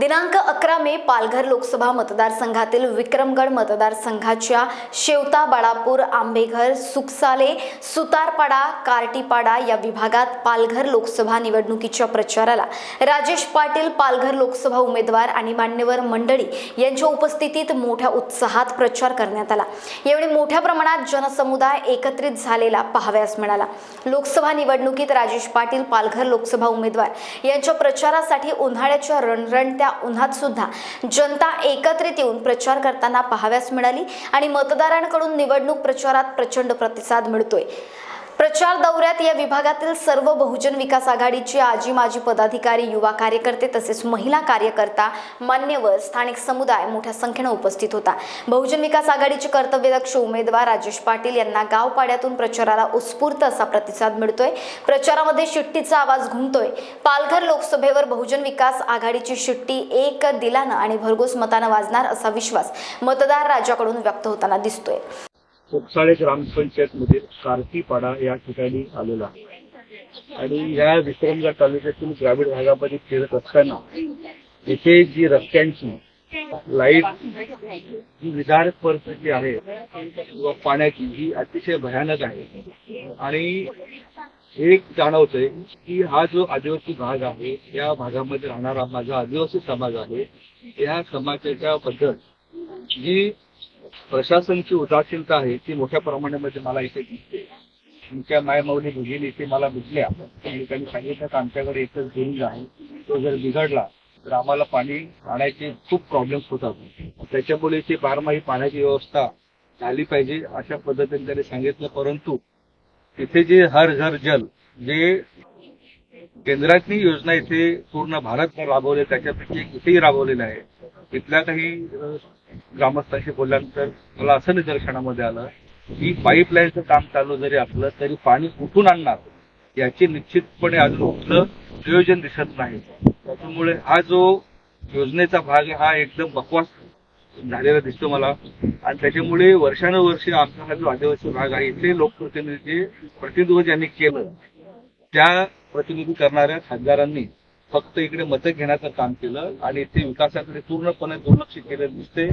दिनांक अकरा मे पालघर लोकसभा मतदारसंघातील विक्रमगड मतदारसंघाच्या शेवता बाळापूर आंबेघर सुकसाले सुतारपाडा कार्टीपाडा या विभागात पालघर लोकसभा निवडणुकीच्या प्रचाराला राजेश पाटील पालघर लोकसभा उमेदवार आणि मान्यवर मंडळी यांच्या उपस्थितीत मोठ्या उत्साहात प्रचार करण्यात आला. यावेळी मोठ्या प्रमाणात जनसमुदाय एकत्रित झालेला पाहाव्यास मिळाला. लोकसभा निवडणुकीत राजेश पाटील पालघर लोकसभा उमेदवार यांच्या प्रचारासाठी उन्हाळ्याच्या रणरणत्या उन्हात सुद्धा जनता एकत्रित येऊन प्रचार करताना पाहाव्यास मिळाली आणि मतदारांकडून निवडणूक प्रचारात प्रचंड प्रतिसाद मिळतोय. प्रचार दौऱ्यात या विभागातील सर्व बहुजन विकास आघाडीचे आजी माजी पदाधिकारी युवा कार्यकर्ते तसेच महिला कार्यकर्ता मान्यवर स्थानिक समुदाय मोठ्या संख्येनं उपस्थित होता. बहुजन विकास आघाडीचे कर्तव्यदक्ष उमेदवार राजेश पाटील यांना गावपाड्यातून प्रचाराला उत्स्फूर्त असा प्रतिसाद मिळतोय. प्रचारामध्ये शिट्टीचा आवाज घुमतोय. पालघर लोकसभेवर बहुजन विकास आघाडीची शिट्टी एक दिलानं आणि भरघोस मतानं वाजणार असा विश्वास मतदार राजाकडून व्यक्त होताना दिसतोय. कोकसाळे ग्रामपंचायत मधील कार्तीपाडा या ठिकाणी आलेला आहे. आणि या विक्रमगड तालुक्यातील ग्रामीण भागामध्ये फिरत असताना इथे जी रस्त्यांची लाइट जी विदारक परिस्थिती आहे किंवा पाण्याची ही अतिशय भयानक आहे. आणि एक जाणवतंय की हा जो आदिवासी भाग आहे या भागामध्ये राहणारा माझा आदिवासी समाज आहे या समाजाच्या बद्दल जी प्रशासनची उदासीनता आहे ती मोठ्या प्रमाणामध्ये मला इथे दिसते. तुमच्या मायमाऊली भगिनी इथे मला भेटल्या. त्यांनी सांगितलं की आमच्याकडे एकच बोरिंग आहे. तो जर बिघडला तर आम्हाला पाणी पाण्याचे खूप प्रॉब्लेम्स होतात. त्याच्यामुळे इथे बारमाही पाण्याची व्यवस्था झाली पाहिजे अशा पद्धतीने त्यांनी सांगितलं. परंतु इथे जे हर घर जल जे केंद्रातली योजना इथे पूर्ण भारतभर राबवले त्याच्यापैकी इथेही राबवलेलं आहे. इथल्या काही ग्रामस्थांशी बोलल्यानंतर मला असं निदर्शनामध्ये आलं की पाईपलाईनचं काम चालू जरी असलं तरी पाणी कुठून आणणार? याची निश्चितपणे अजून कुठलं नियोजन दिसत नाही. त्याच्यामुळे हा जो योजनेचा भाग आहे हा एकदम बकवास झालेला दिसतो मला. आणि त्याच्यामुळे वर्षानुवर्षे आमचा हा जो आदिवासी भाग आहे इथले लोकप्रतिनिधी प्रतिनिधित्व ज्यांनी केलं त्या प्रतिनिधी करणाऱ्या खासदारांनी फक्त इकडे मतं घेण्याचं काम केलं आणि इथे विकासाकडे पूर्णपणे दुर्लक्ष केलं दिसते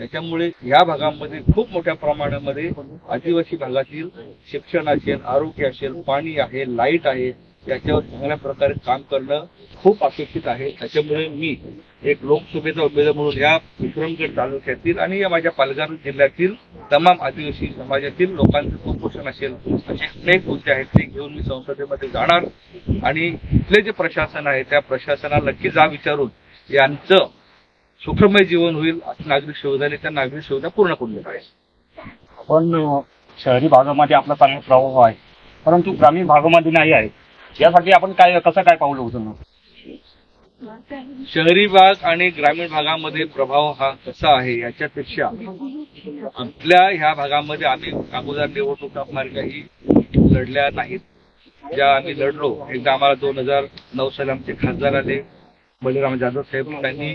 त्याच्यामुळे या भागामध्ये खूप मोठ्या प्रमाणामध्ये आदिवासी भागातील शिक्षण असेल आरोग्य असेल पाणी आहे लाइट आहे त्याच्यावर चांगल्या प्रकारे काम करणं खूप अपेक्षित आहे. त्याच्यामुळे मी एक लोकसभेचा उमेदवार म्हणून या विक्रमगड तालुक्यातील आणि या माझ्या पालघर जिल्ह्यातील तमाम आदिवासी समाजातील लोकांचं कुपोषण असेल असे अनेक मुद्दे आहेत ते घेऊन मी संसदेमध्ये जाणार. आणि इथले जे प्रशासन आहे त्या प्रशासनाला नक्की जा विचारून यांचं सुखमय जीवन होईल अशी नागरिक सुविधा त्या नागरिक सुविधा पूर्ण करून देत आहे पण अ, शहरी भागामध्ये आपला चांगला प्रभाव आहे. परंतु ग्रामीण भागामध्ये नाही आहे. यासाठी आपण काय कसं काय पाऊल उचलणार? शहरी भाग आणि ग्रामीण भागामध्ये प्रभाव हा कसा आहे याच्यापेक्षा आपल्या ह्या भागामध्ये आम्ही अगोदर निवडणुका फार काही लढल्या नाहीत. ज्या आम्ही लढलो एकदा आम्हाला दोन हजार नऊ साली आमचे खासदार आले. बलिराम जाधव साहेब त्यांनी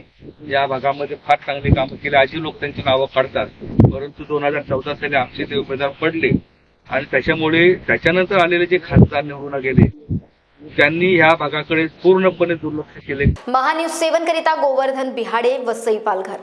या भागामध्ये फार चांगली कामं केली. आजी लोक त्यांची नावं काढतात. परंतु दोन हजार चौदा साली आमचे ते उमेदवार पडले. आणि त्याच्यामुळे त्याच्यानंतर आलेले जे खासदार निवडून गेले त्यांनी ह्या भागाकडे पूर्णपणे दुर्लक्ष केले. महान्यूज सेवन करिता गोवर्धन बिहाडे वसई पालघर.